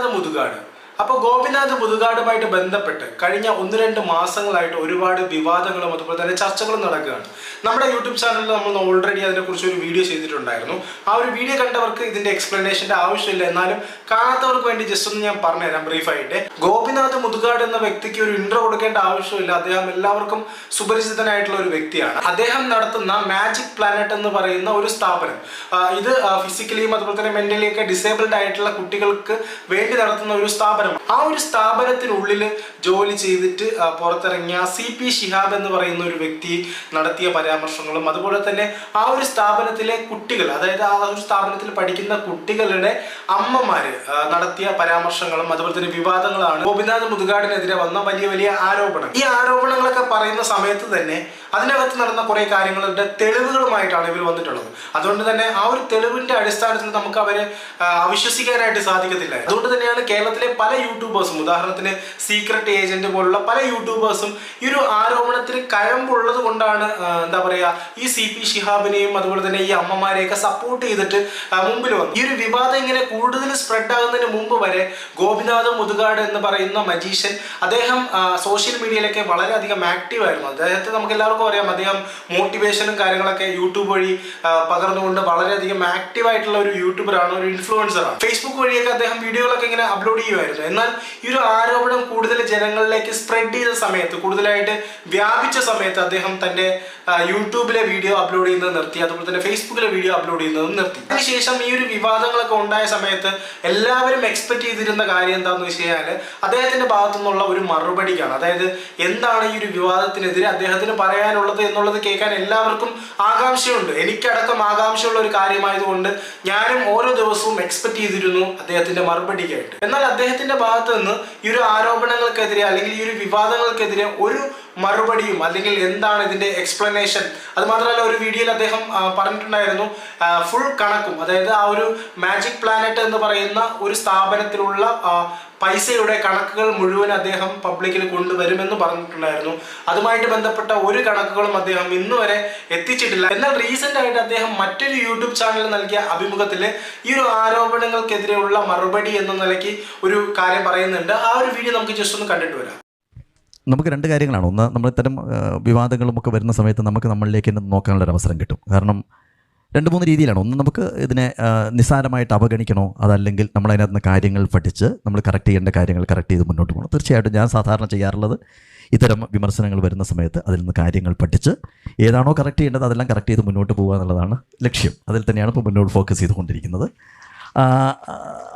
ഗോപിനാഥ് മുതുകാട് അപ്പോൾ ഗോപിനാഥ് മുതുകാടുമായിട്ട് ബന്ധപ്പെട്ട് കഴിഞ്ഞ ഒന്ന് രണ്ട് മാസങ്ങളായിട്ട് ഒരുപാട് വിവാദങ്ങളും അതുപോലെ തന്നെ ചർച്ചകളും നടക്കുകയാണ്. നമ്മുടെ യൂട്യൂബ് ചാനലിൽ നമ്മൾ ഓൾറെഡി അതിനെക്കുറിച്ച് ഒരു വീഡിയോ ചെയ്തിട്ടുണ്ടായിരുന്നു. ആ ഒരു വീഡിയോ കണ്ടവർക്ക് ഇതിന്റെ എക്സ്പ്ലനേഷന്റെ ആവശ്യമില്ല. എന്നാലും കാണാത്തവർക്ക് വേണ്ടി ജസ്റ്റ് ഒന്ന് ഞാൻ പറഞ്ഞുതരാം ബ്രീഫായിട്ട് ഗോപിനാഥ് മുതുകാട് എന്ന വ്യക്തിക്ക് ഒരു ഇൻട്രോ കൊടുക്കേണ്ട ആവശ്യമില്ല. അദ്ദേഹം എല്ലാവർക്കും സുപരിചിതനായിട്ടുള്ള ഒരു വ്യക്തിയാണ്. അദ്ദേഹം നടത്തുന്ന മാജിക് പ്ലാനറ്റ് എന്ന് പറയുന്ന ഒരു സ്ഥാപനം. ഇത് ഫിസിക്കലിയും അതുപോലെ തന്നെ മെന്റലി ഒക്കെ ഡിസേബിൾഡ് ആയിട്ടുള്ള കുട്ടികൾക്ക് വേണ്ടി നടത്തുന്ന ഒരു സ്ഥാപനം. ആ ഒരു സ്ഥാപനത്തിനുള്ളിൽ ജോലി ചെയ്തിട്ട് പുറത്തിറങ്ങിയ സി പി ഷിഹാബ് എന്ന് പറയുന്ന ഒരു വ്യക്തി നടത്തിയ പരാമർശങ്ങളും അതുപോലെ തന്നെ ആ ഒരു സ്ഥാപനത്തിലെ കുട്ടികൾ അതായത് ആ ഒരു സ്ഥാപനത്തിൽ പഠിക്കുന്ന കുട്ടികളുടെ അമ്മമാര് നടത്തിയ പരാമർശങ്ങളും അതുപോലെ തന്നെ വിവാദങ്ങളാണ് ഗോപിനാഥ് മുതുകാടിനെതിരെ വന്ന വലിയ വലിയ ആരോപണം ഈ ആരോപണങ്ങളൊക്കെ പറയുന്ന സമയത്ത് തന്നെ അതിനകത്ത് നടന്ന കുറെ കാര്യങ്ങളുടെ തെളിവുകളുമായിട്ടാണ് ഇവർ വന്നിട്ടുള്ളത്. അതുകൊണ്ട് തന്നെ ആ ഒരു തെളിവിന്റെ അടിസ്ഥാനത്തിൽ നമുക്ക് അവരെ അവിശ്വസിക്കാനായിട്ട് സാധിക്കത്തില്ല. അതുകൊണ്ട് തന്നെയാണ് കേരളത്തിലെ പല യൂട്യൂബേഴ്സും ഉദാഹരണത്തിന് സീക്രട്ട് ഏജന്റ് പോലുള്ള പല യൂട്യൂബേഴ്സും ഈ ഒരു ആരോപണത്തിന് കഴമ്പുള്ളത് കൊണ്ടാണ് എന്താ പറയുക ഈ സി പി ഷിഹാബിനെയും അതുപോലെ തന്നെ ഈ അമ്മമാരെയൊക്കെ സപ്പോർട്ട് ചെയ്തിട്ട് മുമ്പിൽ വന്നു. ഈ ഒരു വിവാദം ഇങ്ങനെ കൂടുതൽ സ്പ്രെഡ് ആകുന്നതിന് മുമ്പ് വരെ ഗോപിനാഥ് മുതുകാട് എന്ന് പറയുന്ന മജീഷ്യൻ അദ്ദേഹം സോഷ്യൽ മീഡിയയിലൊക്കെ വളരെയധികം ആക്റ്റീവ് ആയിരുന്നു. അദ്ദേഹത്തെ നമുക്ക് എല്ലാവർക്കും അറിയാം അദ്ദേഹം മോട്ടിവേഷനും കാര്യങ്ങളൊക്കെ യൂട്യൂബ് വഴി പകർന്നുകൊണ്ട് വളരെയധികം ആക്റ്റീവ് ആയിട്ടുള്ള ഒരു യൂട്യൂബറാണ് ഒരു ഇൻഫ്ലുവൻസറാണ് ഫേസ്ബുക്ക് വഴിയൊക്കെ അദ്ദേഹം വീഡിയോകളൊക്കെ ഇങ്ങനെ അപ്ലോഡ് ചെയ്യുമായിരുന്നു. എന്നാൽ ഈ ഒരു ആരോപണം കൂടുതൽ ജനങ്ങളിലേക്ക് സ്പ്രെഡ് ചെയ്ത സമയത്ത് കൂടുതലായിട്ട് വ്യാപിച്ച സമയത്ത് അദ്ദേഹം തന്റെ യൂട്യൂബിലെ വീഡിയോ അപ്ലോഡ് ചെയ്യുന്നത് നിർത്തി അതുപോലെ തന്നെ ഫേസ്ബുക്കിലെ വീഡിയോ അപ്ലോഡ് ചെയ്യുന്നതും നിർത്തി. അതിനുശേഷം ഈ ഒരു വിവാദങ്ങളൊക്കെ ഉണ്ടായ സമയത്ത് എല്ലാവരും എക്സ്പെക്ട് ചെയ്തിരുന്ന കാര്യം എന്താണെന്ന് വെച്ച് കഴിഞ്ഞാൽ അദ്ദേഹത്തിന്റെ ഭാഗത്തു നിന്നുള്ള ഒരു മറുപടിക്കാണ്. അതായത് എന്താണ് ഈ ഒരു വിവാദത്തിനെതിരെ അദ്ദേഹത്തിന് പറയാനുള്ളത് എന്നുള്ളത് കേൾക്കാൻ എല്ലാവർക്കും ആകാംക്ഷയുണ്ട്. എനിക്കടക്കം ആകാംക്ഷയുള്ള ഒരു കാര്യമായതുകൊണ്ട് ഞാനും ഓരോ ദിവസവും എക്സ്പെക്ട് ചെയ്തിരുന്നു അദ്ദേഹത്തിന്റെ മറുപടിക്കായിട്ട്. എന്നാൽ അദ്ദേഹത്തിന്റെ ഭാഗത്ത് നിന്ന് ഈ ഒരു ആരോപണങ്ങൾക്കെതിരെ അല്ലെങ്കിൽ ഈ ഒരു വിവാദങ്ങൾക്കെതിരെ ഒരു മറുപടിയും അല്ലെങ്കിൽ എന്താണ് ഇതിന്റെ എക്സ്പ്ലനേഷൻ അത് മാത്രമല്ല ഒരു വീഡിയോയിൽ അദ്ദേഹം പറഞ്ഞിട്ടുണ്ടായിരുന്നു ഫുൾ കണക്കും. അതായത് ആ ഒരു മാജിക് പ്ലാനറ്റ് എന്ന് പറയുന്ന ഒരു സ്ഥാപനത്തിലുള്ള പൈസയുടെ കണക്കുകൾ മുഴുവൻ അദ്ദേഹം പബ്ലിക്കിൽ കൊണ്ടുവരുമെന്ന് പറഞ്ഞിട്ടുണ്ടായിരുന്നു. അതുമായിട്ട് ബന്ധപ്പെട്ട ഒരു കണക്കുകളും അദ്ദേഹം ഇന്ന് വരെ എത്തിച്ചിട്ടില്ല. എന്നാൽ റീസെന്റ് ആയിട്ട് അദ്ദേഹം മറ്റൊരു യൂട്യൂബ് ചാനൽ നൽകിയ അഭിമുഖത്തിൽ ഈ ഒരു ആരോപണങ്ങൾക്കെതിരെയുള്ള മറുപടി എന്ന നിലയ്ക്ക് ഒരു കാര്യം പറയുന്നുണ്ട്. ആ ഒരു വീഡിയോ നമുക്ക് ജസ്റ്റ് ഒന്ന് കണ്ടിട്ട് വരാം. നമുക്ക് രണ്ട് കാര്യങ്ങളാണ്. ഒന്ന് നമ്മൾ ഇത്തരം വിവാദങ്ങളും ഒക്കെ വരുന്ന സമയത്ത് നമുക്ക് നമ്മളിലേക്ക് നോക്കാനുള്ള ഒരു അവസരം കിട്ടും. കാരണം രണ്ട് മൂന്ന് രീതിയിലാണ്. ഒന്ന് നമുക്ക് ഇതിനെ നിസ്സാരമായിട്ട് അവഗണിക്കണോ? അതല്ലെങ്കിൽ നമ്മൾ അതിനകത്ത് നിന്ന് കാര്യങ്ങൾ പഠിച്ച് നമ്മൾ കറക്റ്റ് ചെയ്യേണ്ട കാര്യങ്ങൾ കറക്റ്റ് ചെയ്ത് മുന്നോട്ട് പോകണം? തീർച്ചയായിട്ടും ഞാൻ സാധാരണ ചെയ്യാറുള്ളത് ഇത്തരം വിമർശനങ്ങൾ വരുന്ന സമയത്ത് അതിൽ നിന്ന് കാര്യങ്ങൾ പഠിച്ച് ഏതാണോ കറക്റ്റ് ചെയ്യേണ്ടത് അതെല്ലാം കറക്റ്റ് ചെയ്ത് മുന്നോട്ട് പോകുക എന്നുള്ളതാണ് ലക്ഷ്യം. അതിൽ തന്നെയാണ് ഇപ്പോൾ മുന്നോട്ട് ഫോക്കസ് ചെയ്തുകൊണ്ടിരിക്കുന്നത്.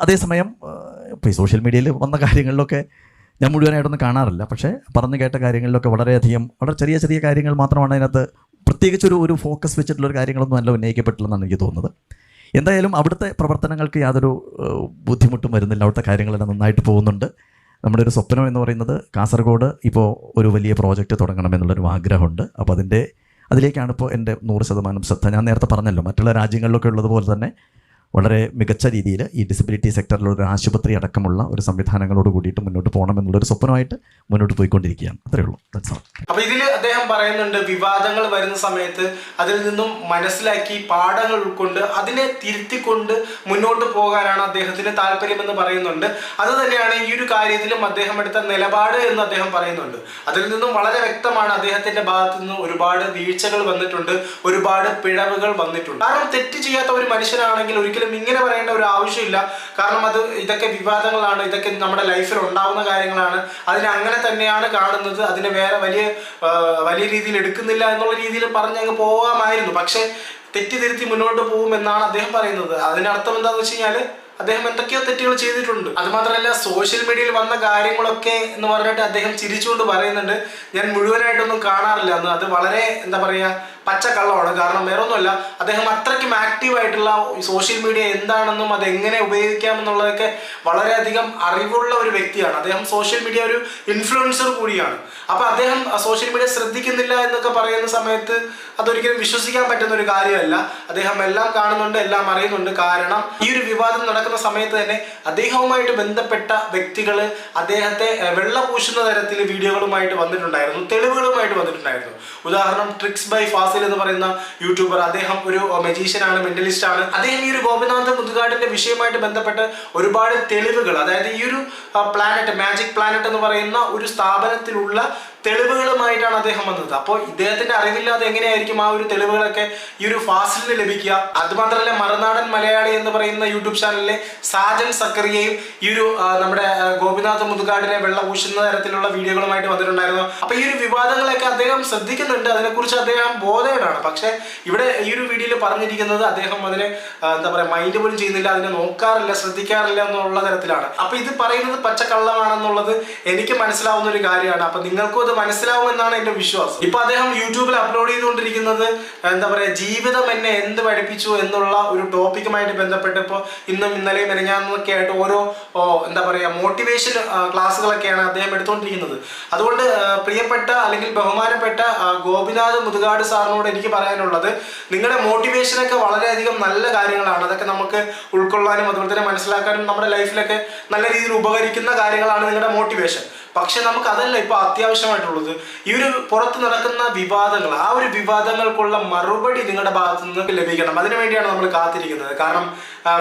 അതേസമയം ഇപ്പോൾ ഈ സോഷ്യൽ മീഡിയയിൽ വന്ന കാര്യങ്ങളിലൊക്കെ ഞാൻ മുഴുവനായിട്ടൊന്നും കാണാറില്ല. പക്ഷേ പറഞ്ഞു കേട്ട കാര്യങ്ങളിലൊക്കെ വളരെയധികം വളരെ ചെറിയ ചെറിയ കാര്യങ്ങൾ മാത്രമാണ് അതിനകത്ത് പ്രത്യേകിച്ചൊരു ഒരു ഫോക്കസ് വെച്ചിട്ടുള്ള ഒരു കാര്യങ്ങളൊന്നും അല്ല ഉന്നയിക്കപ്പെട്ടില്ലെന്നാണ് എനിക്ക് തോന്നുന്നത്. എന്തായാലും അവിടുത്തെ പ്രവർത്തനങ്ങൾക്ക് യാതൊരു ബുദ്ധിമുട്ടും വരുന്നില്ല. അവിടുത്തെ കാര്യങ്ങളെല്ലാം നന്നായിട്ട് പോകുന്നുണ്ട്. നമ്മുടെ ഒരു സ്വപ്നം എന്ന് പറയുന്നത് കാസർഗോഡ് ഇപ്പോൾ ഒരു വലിയ പ്രോജക്റ്റ് തുടങ്ങണമെന്നുള്ളൊരു ആഗ്രഹമുണ്ട്. അപ്പോൾ അതിന്റെ അതിലേക്കാണ് ഇപ്പോൾ എന്റെ നൂറ് ശതമാനം ശ്രദ്ധ. ഞാൻ നേരത്തെ പറഞ്ഞല്ലോ മറ്റുള്ള രാജ്യങ്ങളിലൊക്കെ ഉള്ളതുപോലെ തന്നെ വളരെ മികച്ച രീതിയിൽ ഈ ഡിസബിലിറ്റി സെക്ടറിലുള്ള ഒരു ആശുപത്രി അടക്കമുള്ള ഒരു സംവിധാനങ്ങളോട് കൂടിയിട്ട് മുന്നോട്ട് പോകണം എന്നുള്ളൊരു സ്വപ്നമായിട്ട് മുന്നോട്ട് പോയിക്കൊണ്ടിരിക്കുകയാണ്. അത്രേ ഉള്ളൂ. ദാറ്റ്സ് ഓൾ അപ്പൊ ഇതിൽ അദ്ദേഹം പറയുന്നുണ്ട് വിവാദങ്ങൾ വരുന്ന സമയത്ത് അതിൽ നിന്നും മനസ്സിലാക്കി പാഠങ്ങൾ ഉൾക്കൊണ്ട് അതിനെ തിരുത്തിക്കൊണ്ട് മുന്നോട്ട് പോകാനാണ് അദ്ദേഹത്തിന് താല്പര്യമെന്ന് പറയുന്നുണ്ട്. അത് തന്നെയാണ് ഈ ഒരു കാര്യത്തിലും അദ്ദേഹം എടുത്ത നിലപാട് എന്ന് അദ്ദേഹം പറയുന്നുണ്ട്. അതിൽ നിന്നും വളരെ വ്യക്തമാണ് അദ്ദേഹത്തിന്റെ ഭാഗത്തു നിന്ന് ഒരുപാട് വീഴ്ചകൾ വന്നിട്ടുണ്ട് ഒരുപാട് പിഴവുകൾ വന്നിട്ടുണ്ട്. കാരണം തെറ്റ് ചെയ്യാത്ത ഒരു മനുഷ്യനാണെങ്കിൽ ഒരിക്കലും ഇങ്ങനെ പറയേണ്ട ഒരു ആവശ്യമില്ല. കാരണം അത് ഇതൊക്കെ വിവാദങ്ങളാണ് ഇതൊക്കെ നമ്മുടെ ലൈഫിൽ ഉണ്ടാവുന്ന കാര്യങ്ങളാണ്. അതിനെ തന്നെയാണ് കാണുന്നത്. അതിനെ വേറെ വലിയ വലിയ രീതിയിൽ എടുക്കുന്നില്ല എന്നുള്ള രീതിയിൽ പറഞ്ഞ് അങ്ങ് പോകാമായിരുന്നു. പക്ഷേ തെറ്റിതിരുത്തി മുന്നോട്ട് പോകുമെന്നാണ് അദ്ദേഹം പറയുന്നത്. അതിനർത്ഥം എന്താണെന്ന് വെച്ച് കഴിഞ്ഞാൽ അദ്ദേഹം എന്തൊക്കെയോ തെറ്റുകൾ ചെയ്തിട്ടുണ്ട്. അതുമാത്രമല്ല സോഷ്യൽ മീഡിയയിൽ വന്ന കാര്യങ്ങളൊക്കെ എന്ന് പറഞ്ഞിട്ട് അദ്ദേഹം ചിരിച്ചുകൊണ്ട് പറയുന്നുണ്ട്. ഞാൻ മുഴുവനായിട്ടൊന്നും കാണാറില്ല എന്ന്. അത് വളരെ എന്താ പറയുക പച്ചക്കള്ളമാണ്. കാരണം വേറൊന്നുമല്ല അദ്ദേഹം അത്രയ്ക്കും ആക്റ്റീവായിട്ടുള്ള സോഷ്യൽ മീഡിയ എന്താണെന്നും അത് എങ്ങനെ ഉപയോഗിക്കാമെന്നുള്ളതൊക്കെ വളരെയധികം അറിവുള്ള ഒരു വ്യക്തിയാണ്. അദ്ദേഹം സോഷ്യൽ മീഡിയ ഒരു ഇൻഫ്ലുവൻസർ കൂടിയാണ്. അപ്പോൾ അദ്ദേഹം സോഷ്യൽ മീഡിയ ശ്രദ്ധിക്കുന്നില്ല എന്നൊക്കെ പറയുന്ന സമയത്ത് അതൊരിക്കലും വിശ്വസിക്കാൻ പറ്റുന്ന ഒരു കാര്യമല്ല. അദ്ദേഹം എല്ലാം കാണുന്നുണ്ട് എല്ലാം അറിയുന്നുണ്ട്. കാരണം ഈ ഒരു വിവാദം നടക്കുന്ന സമയത്ത് തന്നെ അദ്ദേഹവുമായിട്ട് ബന്ധപ്പെട്ട വ്യക്തികൾ അദ്ദേഹത്തെ വെള്ള പൂശുന്ന തരത്തിൽ വീഡിയോകളുമായിട്ട് വന്നിട്ടുണ്ടായിരുന്നു തെളിവുകളുമായിട്ട് വന്നിട്ടുണ്ടായിരുന്നു. ഉദാഹരണം ട്രിക്സ് ബൈ ഫാസിൽ ഫാസിൽ എന്ന് പറയുന്ന യൂട്യൂബർ അദ്ദേഹം ഒരു മെജീഷ്യൻ ആണ് മെന്റലിസ്റ്റ് ആണ്. അദ്ദേഹം ഈ ഒരു ഗോപിനാഥ് മുതുകാടിന്റെ വിഷയമായിട്ട് ബന്ധപ്പെട്ട് ഒരുപാട് തെളിവുകൾ അതായത് ഈ ഒരു പ്ലാനറ്റ് മാജിക് പ്ലാനറ്റ് എന്ന് പറയുന്ന ഒരു സ്ഥാപനത്തിലുള്ള തെളിവുകളുമായിട്ടാണ് അദ്ദേഹം വന്നത്. അപ്പോൾ ഇദ്ദേഹത്തിന്റെ അറിവില്ലാതെ എങ്ങനെയായിരിക്കും ആ ഒരു തെളിവുകളൊക്കെ ഈ ഒരു ഫാസിലിന് ലഭിക്കുക? അതുമാത്രമല്ല മറുനാടൻ മലയാളി എന്ന് പറയുന്ന യൂട്യൂബ് ചാനലിലെ സാജൻ സക്കറിയയും ഈ ഒരു നമ്മുടെ ഗോപിനാഥ് മുതുകാടിനെ വെള്ളം ഊഷുന്ന തരത്തിലുള്ള വീഡിയോകളുമായിട്ട് വന്നിട്ടുണ്ടായിരുന്നു. അപ്പൊ ഈ ഒരു വിവാദങ്ങളൊക്കെ അദ്ദേഹം ശ്രദ്ധിക്കുന്നുണ്ട്. അതിനെക്കുറിച്ച് അദ്ദേഹം ബോധേടാണ്. പക്ഷെ ഇവിടെ ഈ ഒരു വീഡിയോയിൽ പറഞ്ഞിരിക്കുന്നത് അദ്ദേഹം അതിനെ എന്താ പറയുക മൈൻഡ് പോലും ചെയ്യുന്നില്ല അതിനെ നോക്കാറില്ല ശ്രദ്ധിക്കാറില്ല എന്നുള്ള തരത്തിലാണ്. അപ്പൊ ഇത് പറയുന്നത് പച്ചക്കള്ളമാണെന്നുള്ളത് എനിക്ക് മനസ്സിലാവുന്ന ഒരു കാര്യമാണ്. അപ്പൊ നിങ്ങൾക്കും അത് മനസ്സിലാവുമെന്നാണ് എന്റെ വിശ്വാസം. ഇപ്പൊ അദ്ദേഹം യൂട്യൂബിൽ അപ്ലോഡ് ചെയ്തുകൊണ്ടിരിക്കുന്നത് എന്താ പറയാ ജീവിതം എന്നെ എന്ത് പഠിപ്പിച്ചു എന്നുള്ള ഒരു ടോപ്പിക്കുമായിട്ട് ബന്ധപ്പെട്ട് ഇപ്പോൾ ഇന്നും ഇന്നലെയും മെനഞ്ഞാന്നൊക്കെ ആയിട്ട് ഓരോ എന്താ പറയാ മോട്ടിവേഷൻ ക്ലാസ്സുകളൊക്കെയാണ് അദ്ദേഹം എടുത്തുകൊണ്ടിരിക്കുന്നത്. അതുകൊണ്ട് പ്രിയപ്പെട്ട അല്ലെങ്കിൽ ബഹുമാനപ്പെട്ട ഗോപിനാഥ് മുതുകാട് സാറിനോട് എനിക്ക് പറയാനുള്ളത് നിങ്ങളുടെ മോട്ടിവേഷനൊക്കെ വളരെയധികം നല്ല കാര്യങ്ങളാണ്. അതൊക്കെ നമുക്ക് ഉൾക്കൊള്ളാനും അതുപോലെ തന്നെ മനസ്സിലാക്കാനും നമ്മുടെ ലൈഫിലൊക്കെ നല്ല രീതിയിൽ ഉപകരിക്കുന്ന കാര്യങ്ങളാണ് നിങ്ങളുടെ മോട്ടിവേഷൻ പക്ഷെ നമുക്ക് അതല്ല ഇപ്പൊ അത്യാവശ്യമായിട്ടുള്ളത്. ഈ ഒരു പുറത്ത് നടക്കുന്ന വിവാദങ്ങൾ ആ ഒരു വിവാദങ്ങൾക്കുള്ള മറുപടി നിങ്ങളുടെ ഭാഗത്തു നിന്ന് ലഭിക്കണം അതിനുവേണ്ടിയാണ് നമ്മൾ കാത്തിരിക്കുന്നത്. കാരണം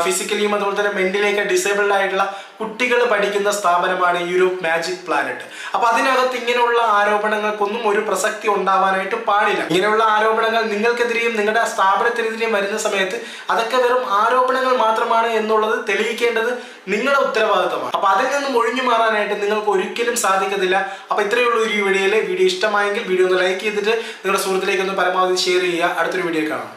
ഫിസിക്കലിയും അതുപോലെ തന്നെ മെന്റലിയൊക്കെ ഡിസേബിൾഡ് ആയിട്ടുള്ള കുട്ടികൾ പഠിക്കുന്ന സ്ഥാപനമാണ് ഈ ഒരു മാജിക് പ്ലാനറ്റ് അപ്പൊ അതിനകത്ത് ഇങ്ങനെയുള്ള ആരോപണങ്ങൾക്കൊന്നും ഒരു പ്രസക്തി ഉണ്ടാവാനായിട്ട് പാടില്ല. ഇങ്ങനെയുള്ള ആരോപണങ്ങൾ നിങ്ങൾക്കെതിരെയും നിങ്ങളുടെ സ്ഥാപനത്തിനെതിരെയും വരുന്ന സമയത്ത് അതൊക്കെ വെറും ആരോപണങ്ങൾ മാത്രമാണ് എന്നുള്ളത് തെളിയിക്കേണ്ടത് നിങ്ങളുടെ ഉത്തരവാദിത്തമാണ്. അപ്പൊ അതിൽ നിന്നും ഒഴിഞ്ഞു മാറാനായിട്ട് നിങ്ങൾക്ക് ഒരിക്കലും സാധിക്കത്തില്ല. അപ്പൊ ഇത്രയേ ഉള്ളൂ ഈ വീഡിയോയിൽ വീഡിയോ ഇഷ്ടമായെങ്കിൽ വീഡിയോ ഒന്ന് ലൈക്ക് ചെയ്തിട്ട് നിങ്ങളുടെ സുഹൃത്തിലേക്ക് ഒന്ന് പരമാവധി ഷെയർ ചെയ്യുക. അടുത്തൊരു വീഡിയോ കാണാം.